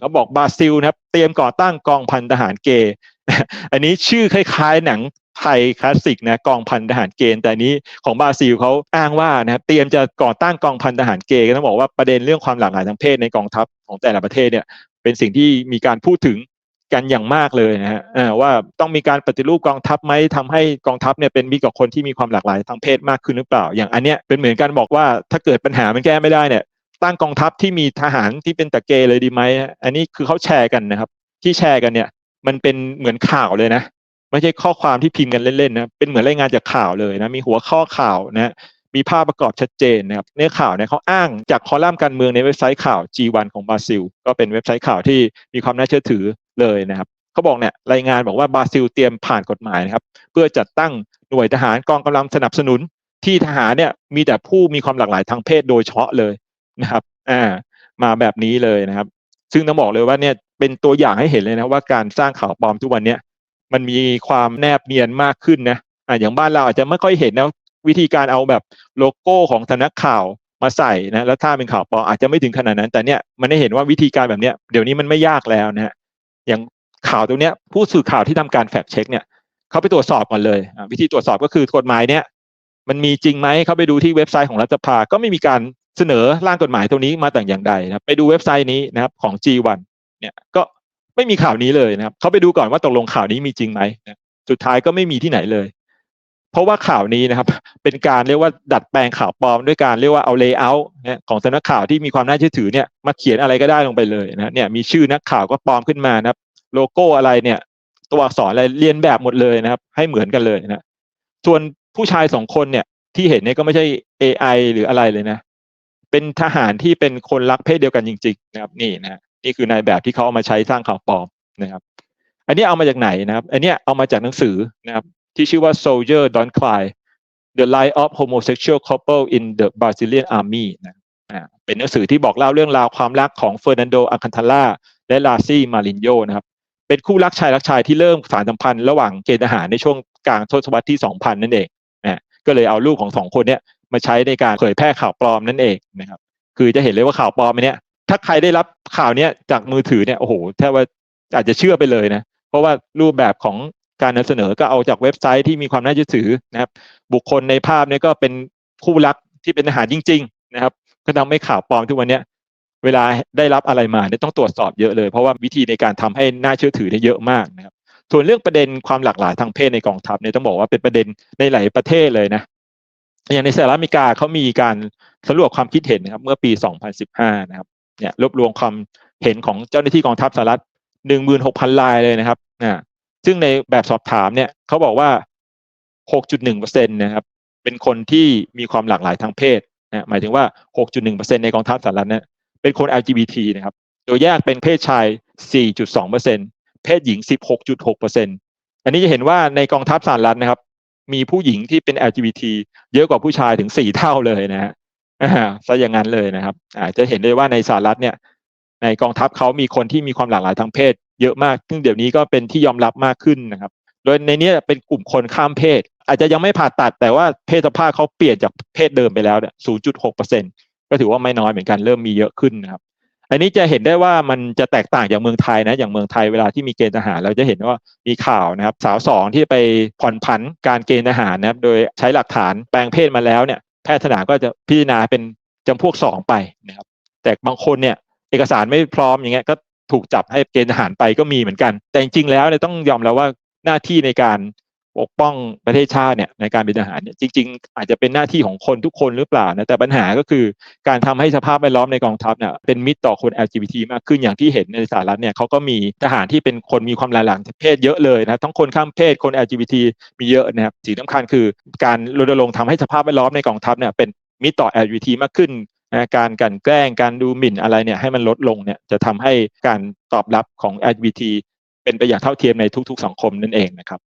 เขาบอกบราซิลนะครับ เตรียมก่อตั้งกองพันทหารเกย์อันนี้ชื่อคล้ายๆหนังไทยคลาสสิกนะกองพันทหารเกณฑ์แต่นี้ของบราซิลเขาอ้างว่านะครับเตรียมจะก่อตั้งกองพันทหารเกย์ก็ต้องบอกว่าประเด็นเรื่องความหลากหลายทางเพศในกองทัพของแต่ละประเทศเนี่ยเป็นสิ่งที่มีการพูดถึงกันอย่างมากเลยนะฮะว่าต้องมีการปฏิรูปกองทัพไหมทำให้กองทัพเนี่ยเป็นมิตรกับคนที่มีความหลากหลายทางเพศมากขึ้นหรือเปล่า อย่างอันเนี้ยเป็นเหมือนกันบอกว่าถ้าเกิดปัญหามันแก้ไม่ได้เนี่ย ตั้งกองทัพที่มีทหารที่เป็นตะเกเลยดีไหมอันนี้คือเขาแชร์กันนะครับ ที่แชร์กันเนี่ย มันเป็นเหมือนข่าวเลยนะไม่ใช่ข้อความที่พิมพ์กันเล่นๆนะเป็นเหมือนรายงานจากข่าวเลยนะมีหัวข้อข่าวนะมีภาพประกอบชัดเจนนะครับเนื้อข่าวเนี่ยเขาอ้างจากคอลัมน์การเมืองในเว็บไซต์ข่าว G1 ของบราซิล ก็เป็นเว็บไซต์ข่าวที่มีความน่าเชื่อถือเลยนะครับเขาบอกเนี่ยรายงานบอกว่าบราซิลเตรียมผ่านกฎหมายนะครับ เพื่อจัดตั้งหน่วยทหารกองกำลังสนับสนุน ที่ทหารเนี่ยมีแต่ผู้มีความหลากหลายทางเพศโดยเฉพาะเลย นะครับอ่ามาแบบนี้เลยนะครับ ซึ่งต้องบอกเลยว่าเนี่ยเป็นตัวอย่างให้เห็นเลยนะว่าการสร้างข่าวปลอมทุกวันเนี้ยมันมีความแนบเนียนมากขึ้นนะอ่าอย่างบ้านเราอาจจะไม่ค่อยเห็นนะวิธีการเอาแบบโลโก้ของสำนักข่าวมาใส่นะแล้วถ้าเป็นข่าวปลอมอาจจะไม่ถึงขนาดนั้น แต่เนี่ยมันได้เห็นว่าวิธีการแบบเนี้ยเดี๋ยวนี้มันไม่ยากแล้วนะฮะอย่างข่าวตรงเนี้ยผู้สื่อข่าวที่ทำการแฟกเช็คเนี่ยเขาไปตรวจสอบก่อนเลย วิธีตรวจสอบก็คือกฎหมายเนี่ย มันมีจริงไหมเขาไปดูที่เว็บไซต์ของรัฐสภาก็ไม่มีการเสนอร่างกฎหมายตรงนี้มาแต่อย่างใดนะไปดูเว็บไซต์นี้นะครับของ G1 เนี่ยก็ไม่มีข่าวนี้เลยนะครับเขาไปดูก่อนว่าตกลงข่าวนี้มีจริงไหมนะสุดท้ายก็ไม่มีที่ไหนเลย เพราะว่าข่าวนี้นะครับ เป็นการเรียกว่าดัดแปลงข่าวปลอมด้วยการเรียกว่าเอาเลเยอร์ของสำนักข่าวที่มีความน่าเชื่อถือเนี่ยมาเขียนอะไรก็ได้ลงไปเลยนะเนี่ยมีชื่อนักข่าวก็ปลอมขึ้นมานะครับ โลโก้อะไรเนี่ย ตัวอักษรอะไรเรียนแบบหมดเลยนะครับ ให้เหมือนกันเลยนะส่วน ผู้ชายสองคนเนี่ย ที่เห็นเนี่ยก็ไม่ใช่ AI หรืออะไรเลยนะ เป็นทหารที่เป็นคนรักเพศเดียวกันจริง ๆ นะครับ นี่นะนี่คือนายแบบที่เขาเอามาใช้สร้างข่าวปลอมนะครับ อันนี้เอามาจากไหนนะครับ อันนี้เอามาจากหนังสือนะครับ ที่ชื่อว่า Soldier Don't Cry The Life of Homosexual Couple in the Brazilian Army นะเป็นหนังสือที่บอกเล่าเรื่องราวความรักของเฟอร์นันโดอัลคันทาร่าและลาซี่มารินโยนะครับ เป็นคู่รักชายรักชายที่เริ่มสารสัมพันธ์ระหว่างเกณฑ์ทหารในช่วงกลางทศวรรษที่ 2000 นั่นเอง ก็เลยเอารูปของสองคนเนี้ยมาใช้ในการเผยแพร่ข่าวปลอมนั่นเองนะครับคือจะเห็นเลยว่าข่าวปลอมอันเนี้ยถ้าใครได้รับข่าวเนี้ยจากมือถือเนี่ยโอ้โหแทบว่าอาจจะเชื่อไปเลยนะเพราะว่ารูปแบบของการนำเสนอก็เอาจากเว็บไซต์ที่มีความน่าเชื่อถือนะครับ บุคคลในภาพเนี่ยก็เป็นคู่รักที่เป็นทหารจริง ๆ นะครับ ก็ทำให้ข่าวปลอมทุกวันเนี้ยเวลาได้รับอะไรมาเนี่ยต้องตรวจสอบเยอะเลย เพราะว่าวิธีในการทำให้น่าเชื่อถือได้เยอะมากนะครับ ส่วนเรื่องประเด็นความหลากหลายทางเพศในกองทัพเนี่ยต้องบอกว่าเป็นประเด็นในหลายประเทศเลยนะอย่างในสหรัฐอเมริกาเขามีการสำรวจความคิดเห็นนะครับ เมื่อปี 2015 นะครับเนี่ยรวบรวมความเห็นของเจ้าหน้าที่กองทัพสหรัฐ 16,000 รายเลยนะครับอ่าซึ่งในแบบสอบถามเนี่ยเขาบอกว่า 6.1%นะครับ เป็นคนที่มีความหลากหลายทางเพศนะหมายถึงว่า 6.1%ในกองทัพสหรัฐเนี่ยเป็นคน LGBT นะครับ โดยแยกเป็นเพศชาย 4.2% เพศหญิง 16.6%อันนี้จะเห็นว่าในกองทัพสหรัฐนะครับ มีผู้หญิงที่เป็น LGBT เยอะกว่าผู้ชายถึง 4 เท่าเลยนะฮะซะอย่างนั้นเลยนะครับอาจจะเห็นได้ว่าในสหรัฐเนี่ย ในกองทัพเขามีคนที่มีความหลากหลายทางเพศ เยอะมาก ซึ่งเดี๋ยวนี้ก็เป็นที่ยอมรับมากขึ้นนะครับ โดยในนี้เป็นกลุ่มคนข้ามเพศ อาจจะยังไม่ผ่าตัดแต่ว่าเพศสภาพเขาเปลี่ยนจากเพศเดิมไปแล้วเนี่ย 0.6%ก็ถือว่าไม่น้อยเหมือนกันเริ่มมีเยอะขึ้นนะครับ อันนี้จะเห็นได้ว่ามันจะแตกต่างจากเมืองไทยนะ อย่างเมืองไทยเวลาที่มีเกณฑ์ทหาร เราจะเห็นว่ามีข่าวนะครับ สาวสองที่ไปผ่อนผันการเกณฑ์ทหารนะครับ โดยใช้หลักฐานแปลงเพศมาแล้วเนี่ยแพทย์สนามก็จะพิจารณาเป็นจำพวกสองไปนะครับ แต่บางคนเนี่ยเอกสารไม่พร้อมอย่างเงี้ยก็ถูกจับให้เกณฑ์ทหารไปก็มีเหมือนกัน แต่จริงๆแล้วเนี่ยต้องยอมแล้วว่าหน้าที่ในการ ปกป้องประเทศชาติเนี่ยในการเป็นทหารเนี่ยจริง ๆ อาจจะเป็นหน้าที่ของคนทุกคนหรือเปล่านะแต่ปัญหาก็คือการทำให้สภาพแวดล้อมในกองทัพเนี่ยเป็นมิตรต่อคน LGBT มากขึ้นอย่างที่เห็นในสหรัฐเนี่ยเขาก็มีทหารที่เป็นคนมีความหลากหลายเพศเยอะเลยนะทั้งคนข้ามเพศคน LGBT มีเยอะนะครับสิ่งสำคัญคือการรณรงค์ทำให้สภาพแวดล้อมในกองทัพเนี่ยเป็นมิตรต่อ LGBT มากขึ้นนะการกันแกล้งการดูหมิ่นอะไรเนี่ยให้มันลดลงเนี่ยจะทำให้การตอบรับของ LGBT เป็นไปอย่างเท่าเทียมในทุก ๆ สังคมนั่นเองนะครับ